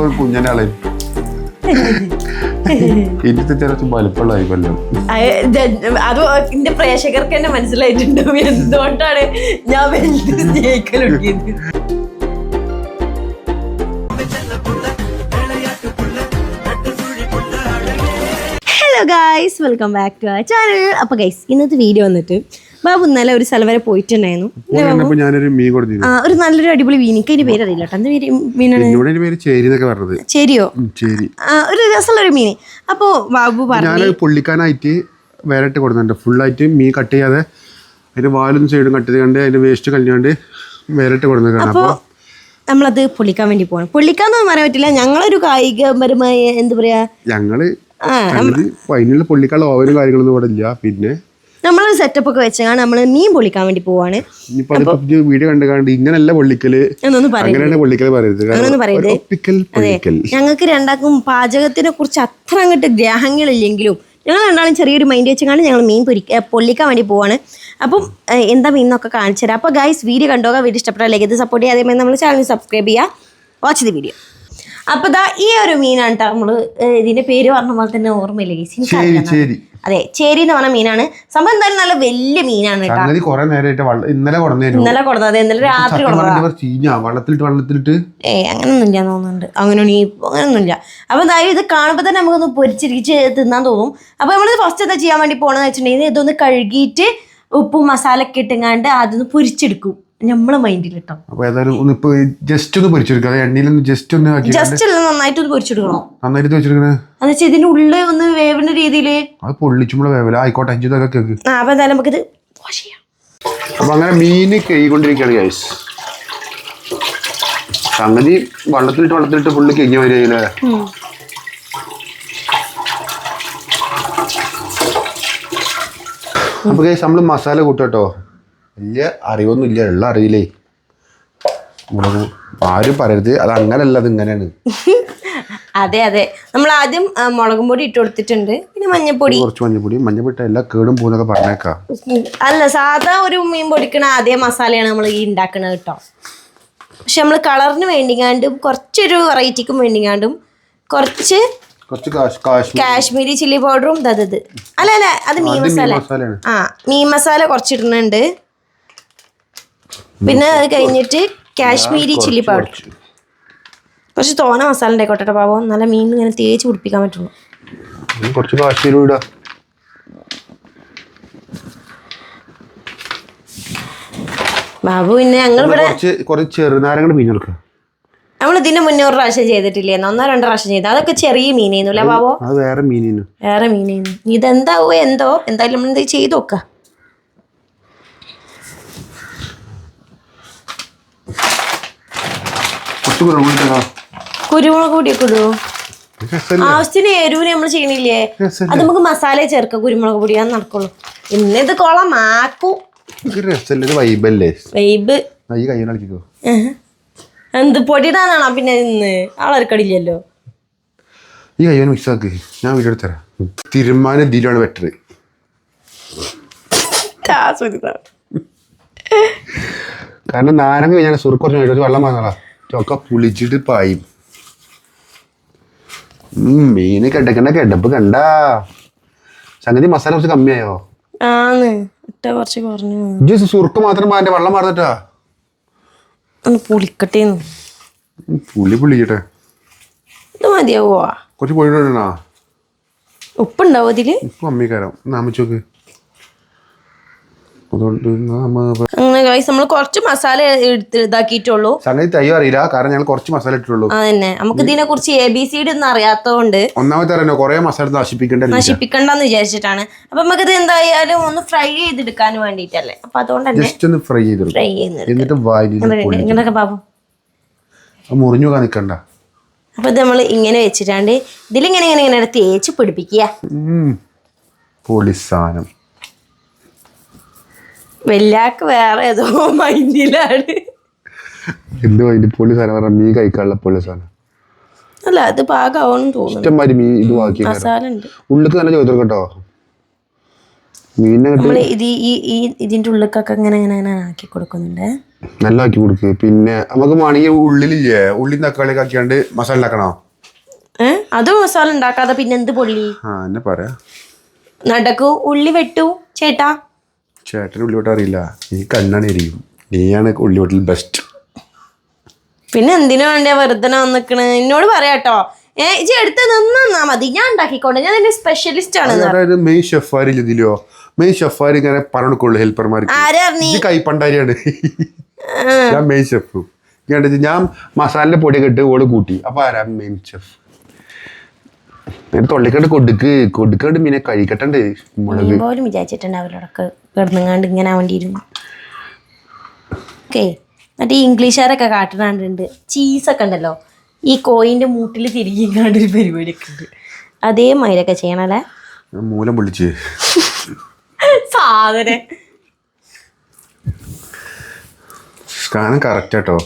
ഒരു കുഞ്ഞനെ ആളെ എനിക്ക് ചെറിയ വലിപ്പമുള്ളതായി കൊല്ലം അത് എന്റെ പ്രേക്ഷകർക്ക് തന്നെ മനസ്സിലായിട്ടുണ്ടാവും എന്തുകൊണ്ടാണ് ഞാൻ വലുത് സ്നേഹിക്കലുണ്ടിയത് hello guys welcome back to ആ ചാനൽ അപ്പൊ ഗൈസ് ഇന്നത്തെ വീഡിയോ വന്നിട്ട് ബാബു ഇന്നലെ ഒരു സ്ഥലം വരെ പോയിട്ടുണ്ടായിരുന്നു. ഞാനൊരു മീൻ ആ, ഒരു നല്ലൊരു അടിപൊളി മീൻ. എനിക്ക് അതിന്റെ പേര് അറിയില്ല എന്ത് പേര് മീനാണ്? എന്നോട് അതിന്റെ പേര് ചേരി എന്നൊക്കെ പറഞ്ഞത്. ശരിയോ ഉം, ചേരി. ആ, ഒരു രസമുള്ള ഒരു മീൻ അപ്പോ ബാബു പറഞ്ഞു പുള്ളിക്കാനായിട്ട് വേറിട്ട് കൊടുക്കുന്നുണ്ട് ഫുള്ളായിട്ട് മീൻ കട്ട് ചെയ്യാതെ അതിന്റെ വാലും സൈഡും കട്ട് ചെയ്യാണ്ട് അതിന്റെ വേസ്റ്റ് കളഞ്ഞുകൊണ്ട് വേറിട്ട് കൊടുക്കുന്നത് അപ്പോ അപ്പോൾ നമ്മളത് പൊള്ളിക്കാൻ വേണ്ടി പോകണം പൊള്ളിക്കാന്ന് പറയാൻ പറ്റില്ല. ഞങ്ങളൊരു കായികപരമായ എന്താ പറയാ ഞങ്ങൾ ഫൈനലിൽ പൊള്ളിക്കാനുള്ള ഓവനും കാര്യങ്ങളൊന്നും ഇവിടെ ഇല്ല. പിന്നെ നമ്മളൊരു സെറ്റപ്പ് ഒക്കെ വെച്ചാണ് നമ്മൾ മീൻ പൊളിക്കാൻ വേണ്ടി പോവാണ്. വീഡിയോ കണ്ട് കണ്ട് പൊള്ളിക്കൽ. അങ്ങനെയാണ് പൊള്ളിക്കൽ പറയരുത്. ഞങ്ങൾക്ക് രണ്ടാക്കും പാചകത്തിനെ കുറിച്ച് അത്ര അങ്ങോട്ട് ഗ്രാഹങ്ങളില്ലെങ്കിലും ഞങ്ങൾ രണ്ടാളും ചെറിയൊരു മൈൻഡ് വെച്ചാണ് ഞങ്ങൾ മീൻ പൊരിക്ക പൊള്ളിക്കാൻ വേണ്ടി പോവാണ്. അപ്പം എന്താ മീൻ എന്നൊക്കെ കാണിച്ചു തരാം. അപ്പോൾ ഗൈസ് വീഡിയോ കണ്ടോ വീഡിയോ ഇഷ്ടപ്പെട്ടാലേക്ക് ഇത് സപ്പോർട്ട് ചെയ്യാതെ നമ്മൾ ചാനൽ സബ്സ്ക്രൈബ് ചെയ്യുക. വാച്ച് ദി വീഡിയോ അപ്പോൾ ദാ ഈ ഒരു മീനാണ് കേട്ടോ നമ്മൾ ഇതിന്റെ പേര് പറഞ്ഞ പോലെ തന്നെ ഓർമ്മയില്ല? ചേരി അതെ ചേരി എന്ന് പറഞ്ഞ മീനാണ്. സംഭവം എന്തായാലും നല്ല വലിയ മീനാണ് ഇന്നലെ ഇന്നലെ കൊടുത്തത് ഇന്നലെ രാത്രി കൊടുത്തത് വെള്ളത്തിലിട്ട് വെള്ളത്തിലിട്ട്? ഏ അങ്ങനൊന്നുമില്ല തോന്നുന്നുണ്ട്. അങ്ങനെ അങ്ങനൊന്നുമില്ല. അപ്പൊ എന്തായാലും ഇത് കാണുമ്പോൾ തന്നെ നമുക്കൊന്ന് പൊരിച്ചിരിച്ച് തിന്നാൻ തോന്നും. അപ്പൊ നമ്മൾ ഫസ്റ്റ് എന്താ ചെയ്യാൻ വേണ്ടി പോണെന്ന് വെച്ചിട്ടുണ്ടെങ്കിൽ ഇതൊന്ന് കഴുകിയിട്ട് ഉപ്പും മസാല ഒക്കെ ഇട്ടുങ്ങാണ്ട് അതൊന്ന് പൊരിച്ചെടുക്കും. നമ്മളെ മൈൻഡിൽ അപ്പൊ ഏതായാലും ഒന്ന് ഇപ്പൊ ജസ്റ്റ് ഒന്ന് പൊരിച്ചെടുക്കുക ജസ്റ്റ് ഒന്ന് ആക്കി ജസ്റ്റ് അല്ല? നന്നായിട്ട് ഒന്ന് പൊരിച്ചെടുക്കണം? നന്നായിട്ട് വെച്ചിരിക്കണേ എന്ന് വെച്ചാൽ ഇതിന്റെ ഉള്ളിൽ ഒന്ന് വേവുന്ന രീതിയിൽ. അത് പൊള്ളിച്ചുമ്പോൾ വേവില്ല ആയിക്കോട്ടെ അഞ്ചു ഇതൊക്കെ കേക്ക്. ആ അപ്പൊ എന്തായാലും നമുക്കിത് വാഷ് ചെയ്യാം. അപ്പൊ അങ്ങനെ മീൻ കഴുകിക്കൊണ്ടിരിക്കുകയാണ് ഗൈസ് സംഗതി വെള്ളത്തിലിട്ട് വെള്ളത്തിലിട്ട് ഫുള്ള് കഴിഞ്ഞ വരികയില്ലേ. അപ്പൊ ഗൈസ് നമ്മൾ മസാല കൂട്ടോ വലിയ അറിവൊന്നും ഇല്ല ഉള്ള അറിയില്ലേ ആരും പറയരുത്. അത് അങ്ങനല്ല അത് ഇങ്ങനെയാണ്. അതെ അതെ. നമ്മൾ ആദ്യം മുളകും പൊടി ഇട്ട് കൊടുത്തിട്ടുണ്ട്. പിന്നെ മഞ്ഞപ്പൊടി കുറച്ച് മഞ്ഞപ്പൊടി മഞ്ഞപ്പൊടി എല്ലാ കേടും പോകുന്നൊക്കെ പറഞ്ഞേക്കാം. അല്ല സാധാ ഒരു മീൻ പൊടിക്കണ അതേ മസാലയാണ് നമ്മൾ ഈ ഉണ്ടാക്കണത് കേട്ടോ. പക്ഷെ നമ്മൾ കളറിന് വേണ്ടിങ്ങാണ്ടും കുറച്ചൊരു വെറൈറ്റിക്കും വേണ്ടിങ്ങാണ്ടും കുറച്ച് കുറച്ച് കാശ് കാശ് കാശ്മീരി ചില്ലി പൗഡറും ദത് അല്ല അല്ല അത് മീൻ മസാല. ആ മീൻ മസാല കുറച്ചിടുന്നുണ്ട്. പിന്നെ അത് കഴിഞ്ഞിട്ട് കാശ്മീരി ചില്ലി പൗഡർ കുറച്ച്. തോന മസാല ഉണ്ടായിക്കോട്ടെ പാവം. നല്ല മീൻ ഇങ്ങനെ തേച്ച് പിടിപ്പിക്കാൻ പറ്റുള്ളൂ. കുറച്ച് കാശ്മീരി ഇടാം ബാബു പിന്നെ ഞങ്ങൾ ഇവിടെ കുറച്ച് ചെറുനാരങ്ങൾ എടുക്കുക നമ്മൾ ഇതിന്റെ മുന്നേ ഒരു പ്രാവശ്യം ചെയ്തിട്ടില്ലേ? ഒന്നോ രണ്ടോ പ്രാവശ്യം ചെയ്തു. അതൊക്കെ ചെറിയ മീനായിരുന്നു അല്ലേ ബാബോ അത് വേറെ മീനിന് വേറെ മീനായിരുന്നു ഇതെന്താവോ എന്തോ? എന്തായാലും നമ്മൾ ഇത് ചെയ്ത് നോക്കാം. കുരുമുളക് പൊടിയൊക്കെ ഇടുവോ ആവശ്യത്തിന് എരിവിന് നമ്മൾ ചെയ്യണില്ലേ? അത് നമുക്ക് മസാല ചേർക്കാം കുരുമുളക് പൊടി അത് നടക്കുള്ളൂ. കൊളമാക്കും ഇത് വൈബല്ലേ വൈബ് എന്ത് പൊടിയിടാനാണോ പിന്നെ ഇന്ന്? ആളെടുക്കടില്ലല്ലോ ഈ കൈ മിക്സ് ആക്ക്. ഞാൻ വീഡിയോ എടുത്തരാം തീരുമാനം ഇതിലാണ് ബെറ്റർ കാരണം നാരങ്ങ ഞാൻ സുറുക്കുറച്ച് വെള്ളം വന്നതാ ഒക്കെ പുളിച്ചിട്ട് പായും. മീന് കിടക്കണ്ട കിടപ്പ് കണ്ട. സംഗതി മസാല കുറച്ച് കമ്മിയായോ? കുറച്ച് കുറഞ്ഞു സുറുക്ക് മാത്രം അതിന്റെ വെള്ളം മാറുന്നിട്ടാ പുളിക്കട്ടെ പുളി പുളിക്കട്ടെ ഇത് മതിയാവോ? കുറച്ച് പൊടിയിടണോ ഉപ്പുണ്ടാവോ അതിൽ ഉപ്പ് അമ്മിക്കാരം. നാമിച്ചോക്ക് ഗൈസ് നമ്മൾ കുറച്ച് മസാല ഇതാക്കിയിട്ടുള്ളൂ. സംഗതി തയ്യോ അറിയില്ല കാരണം ഞങ്ങൾ കുറച്ച് മസാല ഇട്ടുള്ളൂ അതന്നെ നമുക്ക് ഇതിനെ കുറിച്ച് എ ബി സി ഡി ഒന്നും അറിയാത്തതുകൊണ്ട് ഒന്നാമത്തെ അറിയാനോ കുറെ മസാല നശിപ്പിക്കേണ്ട നശിപ്പിക്കണ്ടെന്ന് വിചാരിച്ചിട്ടാണ്. അപ്പൊ നമുക്കിത് എന്തായാലും ഒന്ന് ഫ്രൈ ചെയ്തെടുക്കാൻ വേണ്ടിട്ടല്ലേ അപ്പൊ അതുകൊണ്ട് ജസ്റ്റ് ഒന്ന് ഫ്രൈ ചെയ്ത് ഫ്രൈ എന്നിട്ട് ഇങ്ങനൊക്കെ പാപം മുറിഞ്ഞു പോകാൻ നിൽക്കണ്ട അപ്പൊ ഇത് നമ്മൾ ഇങ്ങനെ വെച്ചിട്ടാണ്ട് ഇതിലിങ്ങനെ ഇങ്ങനെ ഇങ്ങനെ തേച്ച് പിടിപ്പിക്കുക. പോലീസ് പൊളി സാധനം. വല്യാക്ക് വേറെ ഏതോ മൈൻഡിലാണ്. എന്ത് മൈൻഡ് പൊളി സാധനം പറഞ്ഞാൽ മീൻ കഴിക്കാനുള്ള പൊളി സാധനം അല്ല അത് പാകാവണം തോന്നുന്നു ഇഷ്ടംമാതിരി മീൻ ഇത് ബാക്കി മസാല ഉണ്ട് ഉള്ളിക്ക് തന്നെ ചോദിച്ചു കേട്ടോ. മീനിനെ നമ്മൾ ഇത് ഈ ഈ ഇതിന്റെ ഉള്ളിക്കൊക്കെ ഇങ്ങനെ ഇങ്ങനെ ഇങ്ങനെ ആക്കി കൊടുക്കുന്നുണ്ട്. നല്ല ആക്കി കൊടുക്ക്. പിന്നെ നമുക്ക് വേണമെങ്കിൽ ഉള്ളിലില്ലേ? ഉള്ളി തക്കാളി ആക്കിയാണ്ട് മസാല ഉണ്ടാക്കണോ? ഏഹ് അത് മസാല ഉണ്ടാക്കാതെ പിന്നെ എന്ത് പൊള്ളി? ആ എന്നെ പറയാ. നടക്കൂ. ഉള്ളി വെട്ടു. ചേട്ടാ. ചേട്ടന് ഉള്ളിലോട്ട് അറിയില്ല. നീ കണ്ണാണ് എരിയും. നീയാണ് ഉള്ളിലോട്ടിൽ ബെസ്റ്റ് പിന്നെ എന്തിനു വേണ്ടിയാ വെറുതെ വന്നിക്കണ് എന്നോട് പറയാട്ടോ ഏ ഇജ്ജ് എടുത്ത് നിന്നാ മതി. ഞാൻ ഉണ്ടാക്കിക്കോണ്ട്. ഞാൻ എന്റെ സ്പെഷ്യലിസ്റ്റ് ആണ് അതായത് മെയിൻ ഷെഫാരി ഇതിലോ മെയിൻ ഷെഫാരി ഇങ്ങനെ പറഞ്ഞുകൊള്ളു ഹെൽപ്പർമാർക്ക് കൈപ്പണ്ടാരിയാണ് ഞാൻ മെയിൻ ഷെഫ് ഞാൻ മസാലയുടെ പൊടിയൊക്കെ ഇട്ട് ഓൾ കൂട്ടി. അപ്പൊ ആരാ മെയിൻ ഷെഫ് തൊള്ളിക്കണ്ട് കൊടുക്ക്. കൊടുക്കണ്ട് മീനെ കഴിക്കട്ടണ്ട് മുളക്. പോലും വിചാരിച്ചിട്ടുണ്ട് അവരോടൊക്കെ കിടന്നുങ്ങാണ്ട് ഇങ്ങനെ ആവേണ്ടിയിരുന്നു. ഓക്കെ. എന്നിട്ട് ഈ ഇംഗ്ലീഷുകാരൊക്കെ കാട്ടണാണ്ടുണ്ട് ചീസൊക്കെ ഉണ്ടല്ലോ. ഈ കോയിന്റെ മൂട്ടിൽ തിരികെങ്ങാണ്ട് ഒരു പരിപാടിയൊക്കെ ഉണ്ട്. അതേമാതിരിയൊക്കെ ചെയ്യണല്ലേ? മൂലം പൊള്ളിച്ച്. സാധനം. സാധനം കറക്റ്റ് കേട്ടോ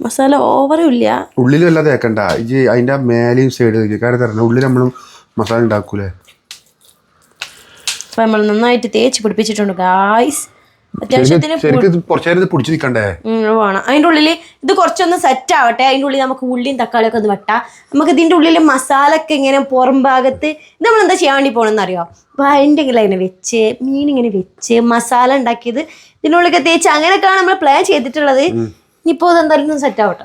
മസാല ഓവറും ഇല്ല. ഉള്ളിലും അല്ല തേക്കണ്ട ഇത് അതിന്റെ മേലെയും സൈഡ് കാരണം തരണം ഉള്ളിൽ നമ്മളും മസാല ഉണ്ടാക്കൂലേ അപ്പൊ നമ്മൾ നന്നായിട്ട് തേച്ച് പിടിപ്പിച്ചിട്ടുണ്ട് ഗായ്സ് അത്യാവശ്യത്തിന് കുറച്ചു നേരം പിടിച്ചു നിൽക്കണ്ടേ വേണം. അതിന്റെ ഉള്ളിൽ ഇത് കുറച്ചൊന്ന് സെറ്റ് ആവട്ടെ. അതിന്റെ ഉള്ളിൽ നമുക്ക് ഉള്ളിയും തക്കാളിയൊക്കെ ഒന്ന് വെട്ടാം. നമുക്ക് ഇതിന്റെ ഉള്ളിൽ മസാല ഒക്കെ ഇങ്ങനെ പുറം ഭാഗത്ത് ഇത് നമ്മൾ എന്താ ചെയ്യാൻ വേണ്ടി പോകണമെന്ന് അറിയോ? അതിന്റെ ഇങ്ങനെ വെച്ച് മീൻ ഇങ്ങനെ വെച്ച് മസാല ഉണ്ടാക്കിയത്. ഇതിന്റെ ഉള്ളിലൊക്കെ തേച്ച് അങ്ങനെയൊക്കെയാണ് നമ്മൾ പ്ലാൻ ചെയ്തിട്ടുള്ളത്. ഇനിയിപ്പോൾ ഇതെന്തായാലും സെറ്റ് ആവട്ടെ.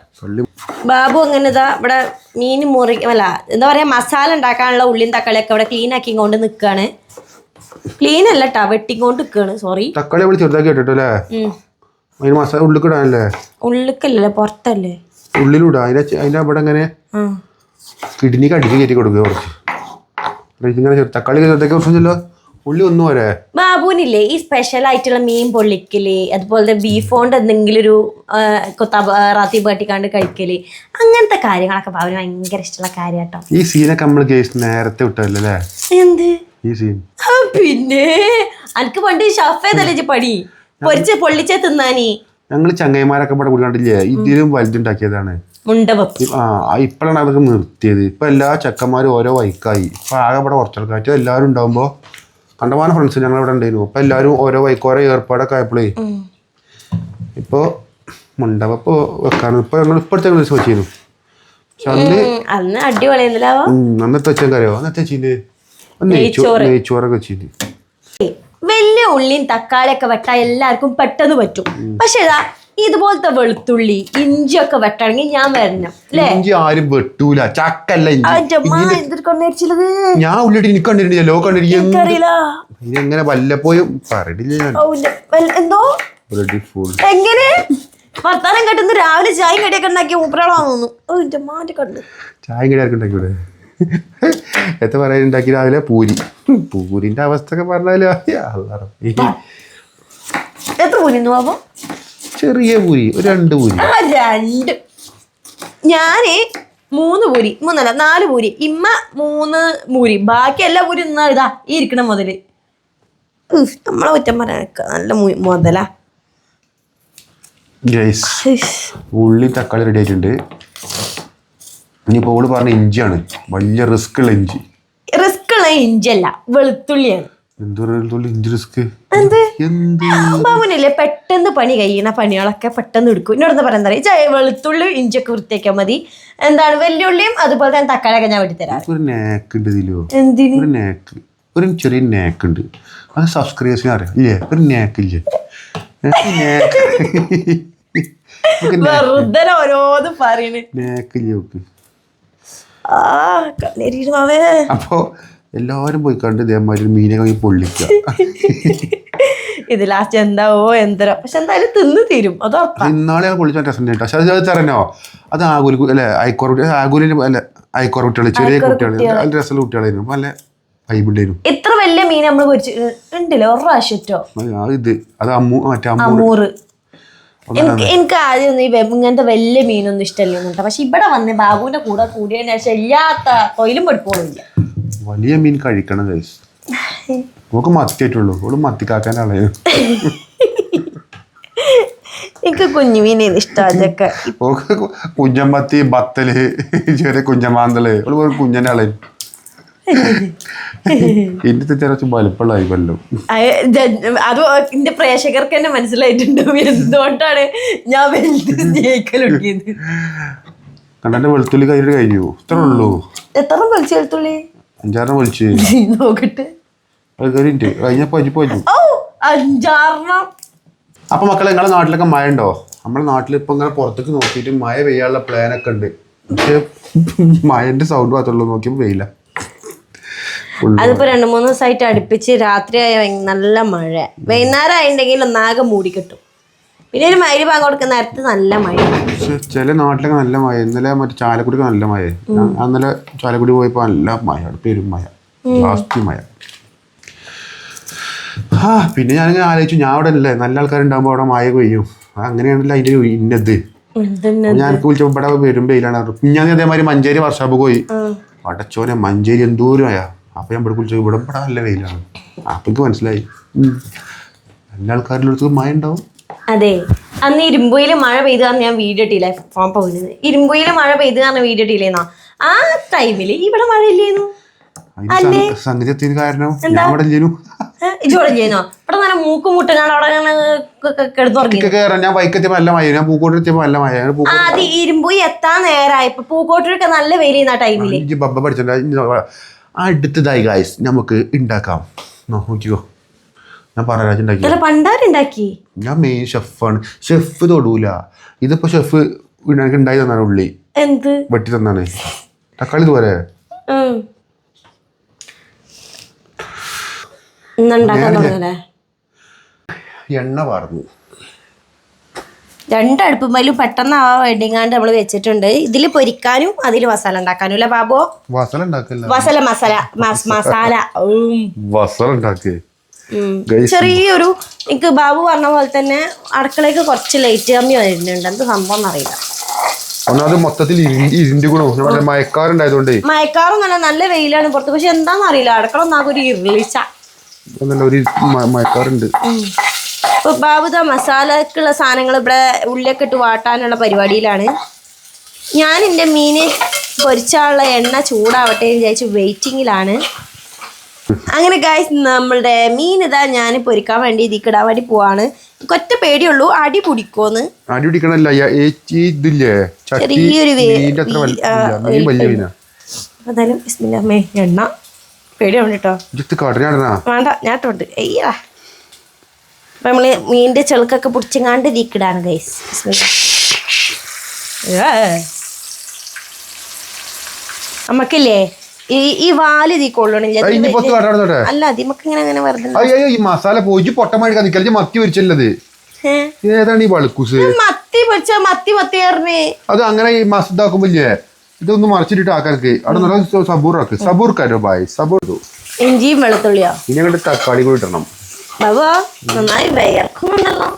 ബാബു അങ്ങനെ ഇതാ ഇവിടെ മീൻ മുറി അല്ല എന്താ പറയാ മസാല ഉണ്ടാക്കാനുള്ള ഉള്ളിയും തക്കാളിയൊക്കെ ഇവിടെ ക്ലീൻ ആക്കി കൊണ്ട് നിൽക്കുകയാണ് ക്ലീൻ അല്ല കേട്ടോ വെട്ടിക്കൊണ്ട് നിൽക്കുകയാണ് സോറി തക്കാളി ചെറുതാക്കി ഇട്ടിട്ടോ അല്ലേ? അതിന് മസാല ഉള്ളിൽ ഇടാനല്ലേ ഉള്ളിക്കല്ലേ പുറത്തല്ലേ? ഉള്ളിലിടാം. അതിന്റെ ചെ- അതിന്റെ അവിടെ ഇങ്ങനെ കിഡ്നിക്ക് അടിച്ച് കയറ്റി കൊടുക്കുക കുറച്ച്. ഇങ്ങനെ തക്കാളി ചെറുതാക്കി കുറച്ചല്ലോ ഉള്ളി ഒന്നും വരെ ബാബുവിനില്ലേ ഈ സ്പെഷ്യൽ ആയിട്ടുള്ള മീൻ പൊള്ളിക്കൽ അതുപോലെ ബീഫോണ്ട് കൊണ്ട് എന്തെങ്കിലും ഒരു റാത്തി പാട്ടിക്കാണ്ട് കഴിക്കൽ അങ്ങനത്തെ കാര്യങ്ങളൊക്കെ ബാബുവിന് ഭയങ്കര ഇഷ്ടമുള്ള കാര്യാട്ടോ. ഈ സീനൊക്കെ നമ്മൾ കേസ് നേരത്തെ വിട്ടല്ലേ എന്ത്? ഈ സീൻ. പിന്നെ? അനക്ക് പണ്ട് ഷഫേതല്ലേ ഇജ്ജ് പണി? പൊരിച്ച് പൊള്ളിച്ചേ തിന്നാനി. ഞങ്ങൾ ചങ്ങൈമാരൊക്കെ ഇവിടെ കൂടി ഇതിലും വലുതുണ്ടാക്കിയതാണ്. ആ ഇപ്പോഴാണ് അതൊക്കെ നിർത്തിയത്. ഇപ്പൊ എല്ലാ ചെക്കന്മാരും ഓരോ വൈക്കായി. ഇപ്പൊ ആകെ ഇവിടെ കുറച്ചാൾക്കാറ്റ് എല്ലാവരും ഉണ്ടാവുമ്പോ കണ്ടമാനം ഫ്രണ്ട്സ് ഞങ്ങൾ ഇവിടെ ഉണ്ടായിരുന്നു. ഇപ്പൊ എല്ലാവരും ഓരോ വൈക്ക് ഓരോ ഏർപ്പാടൊക്കെ ആയപ്പോഴേ ഇപ്പൊ മുണ്ടവപ്പ് വെക്കാണ്. ഇപ്പൊ ഞങ്ങൾ ഇപ്പോഴത്തെ ഞങ്ങൾ വെച്ചിരുന്നു. അന്ന് അടിപൊളി അന്നത്തെ വെച്ചാൽ അറിയോ? അന്നത്തെ വെച്ചിട്ട് നെയ്ച്ചോറൊക്കെ വെച്ചിന് വലിയ ഉള്ളിയും തക്കാളിയൊക്കെ വെട്ടാൻ എല്ലാവർക്കും പെട്ടെന്ന് പറ്റും. പക്ഷെ ഇതാ ഇതുപോലത്തെ വെളുത്തുള്ളി ഇഞ്ചി ഒക്കെ വെട്ടണമെങ്കിൽ ഞാൻ വരണം അല്ലേ? ഇഞ്ചി ആരും വെട്ടൂല. ചക്കല്ല ഇഞ്ചി. അവന്റെ അമ്മ എന്തൊരു കൊണ്ടുവച്ചില്ലത് ഞാൻ ഉള്ളിട്ട് എനിക്ക് കണ്ടിരുന്നില്ല ലോ കണ്ടിരിക്കും എനിക്കറിയില്ല. എങ്ങനെ വല്ലപ്പോഴും പറയില്ല ഞാൻ. ഓ, ഇല്ല. വല്ല- എന്തോ? എങ്ങനെ? വർത്താനം കേട്ടുന്ന രാവിലെ ചായ കടിയൊക്കെ ഉണ്ടാക്കിയ മൂപ്പരാളാന്ന് തോന്നുന്നു ഓ എന്റെ മാറ്റി കണ്ടു ചായ കടിയൊക്കെ ആർക്കും ഉണ്ടാക്കി ഇവിടെ എത്ര പറയാൻ ഉണ്ടാക്കി രാവിലെ പൂരി. പൂരിന്റെ അവസ്ഥ ഒക്കെ പറഞ്ഞാൽ അല്ലാറ. എത്ര പൂരി ചെറിയ പൂരി ഒരു രണ്ട് പൂരി. രണ്ട്. ഞാൻ മൂന്ന് പൂരി മൂന്നല്ല നാല് പൂരി ഇമ്മ മൂന്ന് പൂരി. ബാക്കി എല്ലാ പൂരി ഇതാ ഈ ഇരിക്കണ മുതൽ. നമ്മളെ കുറ്റം പറയാൻ നല്ല മുതലാ. ഉള്ളി തക്കാളി റെഡി ആയിട്ടുണ്ട്. ഇനിയിപ്പോൾ ഓൾ പറഞ്ഞ ഇഞ്ചിയാണ്. വലിയ റിസ്ക് ഉള്ള ഇഞ്ചി. റിസ്ക് ഉള്ള ഇഞ്ചല്ല വെളുത്തുള്ളിയാണ്. ഇഞ്ചി എന്ത്? എന്ത്? ബാബുനില്ലേ പെട്ടെന്ന് പണി കഴിയുന്ന പണികളൊക്കെ പെട്ടെന്ന് എടുക്കും. എന്നോട് എന്താ പറയാൻ ചായ വെളുത്തുള്ളി ഇഞ്ചൊക്കെ വൃത്തിയാക്കിയാൽ മതി. എന്താണ് വെല്ലുള്ളിയും അതുപോലെ തന്നെ തക്കാളിയൊക്കെ ഞാൻ വെട്ടി തരാം ഒരു ചെറിയ നേക്ക് ഉണ്ട്. അത് സബ്സ്ക്രൈബേഴ്സിന് അറിയാം. ഇല്ലേ? ഒരു നാക്ക് ഇല്ലേ? വെറുതെ ഓരോന്ന് പറയണേ. നാക്ക് ഇല്ലേ ഓക്ക് ആ കണ്ണേരിമാവേ അപ്പോ എല്ലാവരും പോയി കണ്ട് ഇതേമാതിരി മീനെ വാങ്ങി പൊള്ളിക്ക ഇത് ലാസ്റ്റ് എന്താവോ എന്തരോ? പക്ഷെ എന്തായാലും തിന്ന് തീരും. അത് ഇന്നാളെ ഞാൻ പൊള്ളിച്ച രസം കേട്ടോ. പക്ഷെ അത് തരണോ? അത് ആകുലി അല്ലെ ഐക്കോർ കുട്ടി അല്ലെ അല്ല ഐക്കോർ കുട്ടികൾ ചെറിയ കുട്ടികൾ നല്ല രസമുള്ള കുട്ടികളായിരുന്നു. നല്ല ഇത്ര വലിയ മീൻ നമ്മൾ പൊരിച്ചു ഉണ്ടല്ലോ ഒരു പ്രാവശ്യം ഇത്. അത് അമ്മൂ മറ്റേ അമ്മു അമൂറ് എനിക്ക് ആദ്യം ഈ ഇങ്ങനത്തെ വലിയ മീനൊന്നും ഇഷ്ടമല്ല കേട്ടോ പക്ഷെ ഇവിടെ വന്ന് ബാബുവിന്റെ കൂടെ കൂടിയതിന് ശേഷം ഇല്ലാത്ത തൊയിലും പഠിപ്പോണില്ല വലിയ മീൻ കഴിക്കണം ഗൈസ് നമുക്ക് മത്തിയായിട്ടുള്ളൂ. ഓൾ മത്തിക്കാക്കാന്റെ ആളായിരുന്നു എനിക്ക് കുഞ്ഞു മീനാണ് ഇഷ്ടം അതൊക്കെ. ഓക്ക് കു- കുഞ്ഞമ്മത്തി ബത്തൽ ചെറിയ കുഞ്ഞമാന്തൽ. ഓൾ കുഞ്ഞന്റെ ആളായിരുന്നു എന്റെ കുറച്ച് വലുപ്പമുള്ളതായി ജ- അത് എന്റെ പ്രേക്ഷകർക്ക് തന്നെ എന്തുകൊണ്ടാണ് ഞാൻ വലുത് കണ്ടെ വെളുത്തുള്ളി കഴിഞ്ഞു. ഇത്ര ഉള്ളൂ. എത്ര വലിച്ചു വെളുത്തുള്ളി? വിളിച്ച് നോക്കട്ടെ. അത് കഴിഞ്ഞിട്ട് കഴിഞ്ഞപ്പോ പോയി അഞ്ചാറെണ്ണം. അപ്പൊ മക്കളെ നിങ്ങളെ നാട്ടിലൊക്കെ മഴ ഉണ്ടോ? നമ്മുടെ നാട്ടിൽ ഇപ്പൊ ഇങ്ങനെ പുറത്തേക്ക് നോക്കിയിട്ട് മഴ പെയ്യാനുള്ള പ്ലാൻ ഒക്കെ ഉണ്ട്. പക്ഷെ മഴന്റെ സൗണ്ട് മാത്രമേ നോക്കിയപ്പോ Full അതിപ്പോ രണ്ടു മൂന്ന് ദിവസമായിട്ട് അടുപ്പിച്ച് രാത്രിയായ നല്ല മഴ. വൈകുന്നേരം ആയിണ്ടെങ്കിൽ ഒന്നാകെ മൂടിക്കിട്ടും പിന്നെ ഒരു മയിൽ ഭാഗം കൊടുക്കുന്ന നേരത്ത് നല്ല മഴ. ചില നാട്ടിലൊക്കെ നല്ല മഴ. ഇന്നലെ മറ്റേ ചാലക്കുടിക്ക് നല്ല മഴ. അന്നലെ ചാലക്കുടി പോയപ്പോ നല്ല മഴ. പെരും മഴ. ലാസ്റ്റ് മഴ. ആ പിന്നെ ഞാനിങ്ങനെ ആലോചിച്ചു. ഞാൻ അവിടെ അല്ലേ? നല്ല ആൾക്കാരുണ്ടാകുമ്പോൾ അവിടെ മായ പെയ്യും. അത് അങ്ങനെയാണല്ലോ അതിന്റെ ഇന്നത്. ഞാൻ എനിക്ക് വിളിച്ചപ്പോൾ ഇവിടെ വരും വെയിലാണ് ഞാൻ അതേമാതിരി മഞ്ചേരി വർഷാപ്പ് പോയി. അടച്ചോനെ മഞ്ചേരി എന്തോരമായ അപ്പൊ ഞാൻ ഇവിടെ കുളിച്ചു ഇവിടെ ഇവിടെ നല്ല വെയിലാണ്. അപ്പൊ എനിക്ക് മനസ്സിലായി. നല്ല ആൾക്കാരുടെ അടുത്ത് മഴ ഉണ്ടാവും. അതെ അന്ന് ഇരുമ്പുയിൽ മഴ പെയ്ത് കാരണം ഞാൻ വീഡിയോ ഇട്ടില്ലേ? ഫോൺ പോകുന്നത് ഇരുമ്പുയിൽ മഴ പെയ്ത് കാരണം വീഡിയോ ഇട്ടില്ലേന്നാ? ആ ടൈമിൽ ഇവിടെ മഴ ഇല്ലേന്നു. അതിന് സംഗ- സംഗതി എത്തിയത് കാരണം ഞാൻ ഇവിടെ ഇല്ലേനു. ഇജോളം ചെയ്യുന്നോ ഇവിടെ നല്ല മൂക്ക് മുട്ടുകാണ്ട് അവിടെ ഇങ്ങനെ ക- ക- കിടന്നുറങ്ങി. ഒക്കെ കയറാൻ ഞാൻ ബൈക്കെത്തിയപ്പോ നല്ല മഴ ഞാൻ പൂക്കോട്ട് എത്തിയപ്പോ നല്ല മഴ ഞാൻ ആ അത് ഇരുമ്പുയി എത്താൻ നേരായപ്പോ പൂക്കോട്ടൂരൊക്കെ നല്ല വെയിൽ ടൈമിൽ. ബബ്ബ അടുത്തതായി ഗായ്സ് നമുക്ക് ഉണ്ടാക്കാം നോക്കിക്കോ. ഞാൻ പണ്ടാരുണ്ടാക്കി ഞാൻ മെയിൻ ഷെഫാണ് ഷെഫ് തൊടൂല. ഇതിപ്പോ ഷെഫ് എനിക്ക് ഉണ്ടായി തന്നാണ് ഉള്ളി. എന്ത്? വെട്ടി തന്നാണ്. തക്കാളി ഇതുപോലെ. എണ്ണ പാർന്നു രണ്ടടുപ്പുമ്മലും പെട്ടെന്ന് ആ വെഡിങ്ങാണ്ട് നമ്മൾ വെച്ചിട്ടുണ്ട്. ഇതിൽ പൊരിക്കാനും അതിൽ മസാല ഉണ്ടാക്കാനും അല്ലെ ബാബു? മസാല മസാല. മസാല. Guys, ചെറിയൊരു എനിക്ക് ബാബു പറഞ്ഞ പോലെ തന്നെ അടുക്കളയ്ക്ക് കുറച്ച് ലൈറ്റ് കമ്മി വരുന്നുണ്ട്. എന്ത് സംഭവം എന്നറിയില്ല ഒന്നാമത് മൊത്തത്തിൽ ഇരി- ഇരുണ്ട് ഗുണം നമ്മുടെ മയക്കാറുണ്ടായതുകൊണ്ട്. മയക്കാറും നല്ല നല്ല വെയിലാണ് പുറത്ത്. പക്ഷെ എന്താണെന്നറിയില്ല അടുക്കള ഒന്നാകെ ഒരു മ- മയക്കാറുണ്ട്. ഇപ്പൊ ബാബുദ മസാലക്കുള്ള സാധനങ്ങൾ ഇവിടെ ഉള്ളിലൊക്കെ ഇട്ട് വാട്ടാനുള്ള പരിപാടിയിലാണ്. ഞാൻ എന്റെ മീൻ പൊരിച്ചാനുള്ള എണ്ണ ചൂടാവട്ടെ എന്ന് വിചാരിച്ച് വെയിറ്റിങ്ങിലാണ് അങ്ങനെ ഗായ്സ് നമ്മളുടെ മീൻ ഇതാ ഞാൻ പൊരിക്കാൻ വേണ്ടി ഇതിക്കിടാൻ വേണ്ടി പോവാണ്. ഒറ്റ പേടിയുള്ളൂ അടി പിടിക്കോന്ന് അടി പിടിക്കണല്ല ഇതില്ലേ? ചെറിയൊരു എന്തായാലും എണ്ണ. പേടിയാണ് കേട്ടോ വേണ്ട ഞാൻ ഇട്ടോണ്ട്. അയ്യാ അപ്പൊ നമ്മൾ മീനിന്റെ ചെളുക്കൊക്കെ പിടിച്ചെങ്ങാണ്ട് ഇതിക്കിടാണ് ഗൈസ് നമുക്കില്ലേ ഈ ഈ വാൽ തീ കൊള്ളണില്ല അല്ല അതിമക്ക് ഇങ്ങനെ അങ്ങനെ വെറുതെ അയ്യോ ഈ മസാല പോയി പൊട്ട മഴ മത്തി പൊരിച്ചല്ലത്? ഏതാണ് ഈ വളുക്കൂസ്? മത്തി പൊരിച്ച മത്തി മത്തി പറഞ്ഞേ. അത് അങ്ങനെ ഈ മസ് ഇതാക്കുമ്പോ ഇല്ലേ? ഇതൊന്ന് മറിച്ചിട്ട് ആക്കാർക്ക്. അവിടെ നല്ല സബൂർ ആക്ക് സബൂർ കരോ ബായ് സബൂർ ഇഞ്ചിയും വെളുത്തുള്ളിയോ? ഇനി അങ്ങോട്ട് തക്കാളി കൂടി ഇടണം. ബാബാ നന്നായി വിയർക്കുന്നുണ്ടല്ലോ.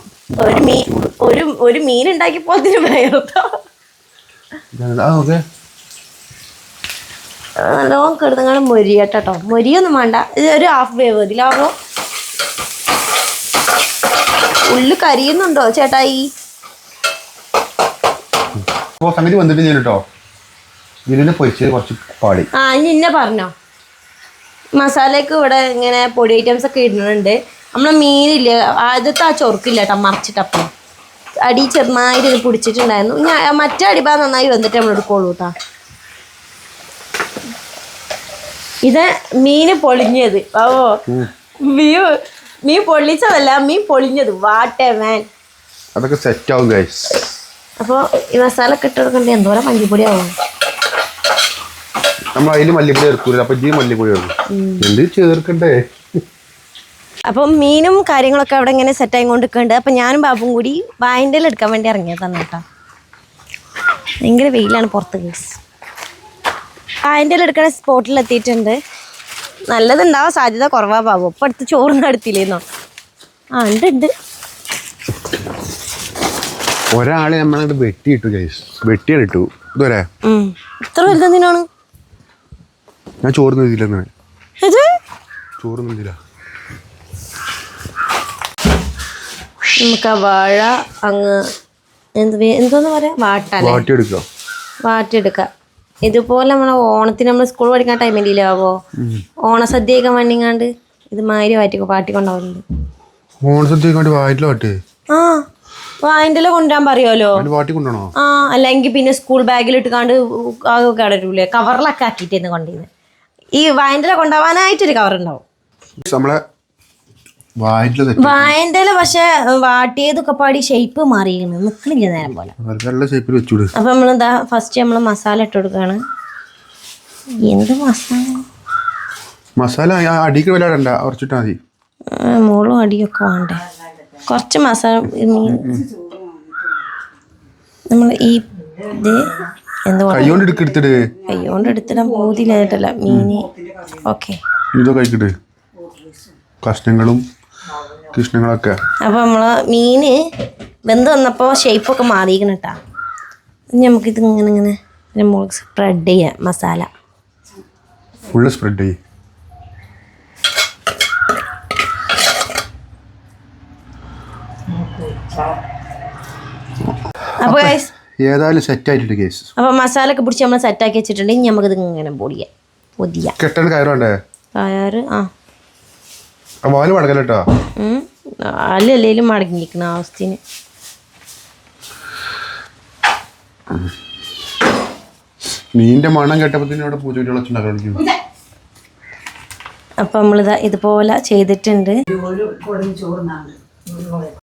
ഒരു മീൻ ഒരു ഒരു മീൻ ഉണ്ടാക്കി അതിന് വിയർത്തോ നല്ലോണം കിടന്നങ്ങനെ മൊരിയട്ടോ മൊരിയൊന്നും വേണ്ട. ഇത് ഒരു ഹാഫ് വേവ് ഇതിലാവോ ഉള്ളു കരിയുന്നുണ്ടോ ചേട്ടായി? ഈ സംഗതി വന്നിട്ട് ഞാൻ കേട്ടോ. ഇതിനെ പൊരിച്ചത് കുറച്ച് പാടി. ആ ഇനി പറഞ്ഞോ. മസാലയ്ക്ക് ഇവിടെ ഇങ്ങനെ പൊടി ഐറ്റംസ് ഒക്കെ ഇടുന്നുണ്ട്. നമ്മളെ മീനില്ലേ. ആദ്യത്തെ ആ ചൊറുക്കില്ല കേട്ടോ മറിച്ചിട്ടപ്പം. അടി ചെറുതായിട്ട് ഇത് പിടിച്ചിട്ടുണ്ടായിരുന്നു. ഞാൻ മറ്റേ അടിഭാഗം നന്നായി വന്നിട്ട് നമ്മൾ എടുക്കുള്ളൂ കേട്ടോ ഇത് മീന് പൊളിഞ്ഞത്. ഓ മീ മീൻ പൊള്ളിച്ചതല്ല മീൻ പൊളിഞ്ഞത്. വാട്ടെ മാൻ അതൊക്കെ സെറ്റ് ആവും ഗൈസ് അപ്പോൾ ഈ മസാല ഒക്കെ ഇട്ട് കൊടുക്കണ്ടേ? എന്തോരം മഞ്ഞപ്പൊടി ആവും നമ്മൾ അതിൽ മല്ലിപ്പൊടി ചേർക്കൂല. അപ്പൊ ഇതിൽ മല്ലിപ്പൊടി ചേർക്കും. എന്ത് ചേർക്കണ്ടേ? അപ്പം മീനും കാര്യങ്ങളൊക്കെ അവിടെ ഇങ്ങനെ സെറ്റ് ആയി കൊണ്ടിരിക്കുന്നുണ്ട്. അപ്പം ഞാനും ബാബും കൂടി വായന്റെ എടുക്കാൻ വേണ്ടി ഇറങ്ങിയതാണ് കേട്ടോ. ഭയങ്കര വെയിലാണ് പുറത്ത് കേസ് വായന്റെ എടുക്കണ സ്പോട്ടിൽ എത്തിയിട്ടുണ്ട്. നല്ലതുണ്ടാവാൻ സാധ്യത കുറവാ ബാബു. അപ്പം അടുത്ത് ചോറൊന്നും അടുത്തില്ലേന്നോ ആ ഉണ്ട് ഉണ്ട്. ഒരാളെ നമ്മളത് വെട്ടിയിട്ടു ഗൈസ് വെട്ടിയിട്ടു ഇതുവരെ? ഇത്ര വലുതെന്തിനാണ്? ഞാൻ ചോറ് നിന്നില്ല ചോറ് നിന്നില്ല നമുക്ക് ആ വാഴ അങ്ങ് എന്ത് എന്തോന്ന് പറയാ? വാട്ടല്ലേ? വാട്ടിയെടുക്കുക. വാട്ടിയെടുക്കാം ഇതുപോലെ നമ്മളെ ഓണത്തിന് നമ്മൾ സ്കൂൾ പഠിക്കുന്ന ടൈമിലാവോ ഓണസദ്യയൊക്കെ വണ്ടിങ്ങാണ്ട് ഇത് മാതിരി വാറ്റി പാട്ടിക്കൊണ്ടാവുന്നുണ്ട് ഓണസദ്യക്ക് വേണ്ടി വാറ്റിൽ ആ. വായന്റെ കൊണ്ടുവരാൻ പറയുമല്ലോ ആ അല്ലെങ്കിൽ പിന്നെ സ്കൂൾ ബാഗിൽ ഇട്ടുകാണ്ട് കവറിലൊക്കെ ആക്കിയിട്ടേന്ന് കൊണ്ടിരുന്നത് ഈ വായന്റെ കൊണ്ടുപോകാനായിട്ടൊരു കവർ ഉണ്ടാവും നമ്മളെ വായന്റെ പക്ഷെ വാട്ടിയതൊക്കെ പാടി ഷേപ്പ് മാറിയിരുന്നു നിക്കണില്ല നേരം പോലെ. അപ്പൊ നമ്മളെന്താ ഫസ്റ്റ് നമ്മൾ മസാല ഇട്ട് കൊടുക്കാണ്. എന്ത് മസാല മസാല അടിക്ക് വില ഇടണ്ട കുറച്ചിട്ടാ മതി. മോളും അടിയൊക്കെ വേണ്ടേ. കുറച്ച് മസാല നമ്മൾ ഈ ഇത് എന്താ കൈകൊണ്ട് എടുത്തിടാൻ പോതില്ലായിട്ടല്ല മീന്. ഓക്കെ കഴിക്കട്ട് കഷ്ണങ്ങളും കൃഷ്ണങ്ങളൊക്കെ. അപ്പോൾ നമ്മൾ മീന് വെന്ത് വന്നപ്പോൾ ഷേപ്പൊക്കെ മാറിയിരിക്കണം കേട്ടാ നമുക്കിത് ഇങ്ങനെ ഇങ്ങനെ നമുക്ക് സ്പ്രെഡ് ചെയ്യാം മസാല ഫുള്ള് സ്പ്രെഡ് ചെയ്യും. അപ്പോൾ ഏതായാലും സെറ്റ് ആയിട്ടുണ്ട് കേസ് അപ്പോൾ മസാല ഒക്കെ പിടിച്ച് നമ്മൾ സെറ്റ് ആക്കി വെച്ചിട്ടുണ്ടെങ്കിൽ നമുക്കിത് ഇങ്ങനെ പൊടിയാം പൊതിയാം. കെട്ടാൻ കയറുണ്ടേ കയറ് ആ. വാൽ ഉം. അല്ലല്ലേലും മടങ്ങിയിരിക്കണം അവസ്ഥന്. മീനിന്റെ മണം വെച്ചുണ്ടാക്കണം അപ്പം നമ്മളിതാ ഇതുപോലെ ചെയ്തിട്ടുണ്ട്.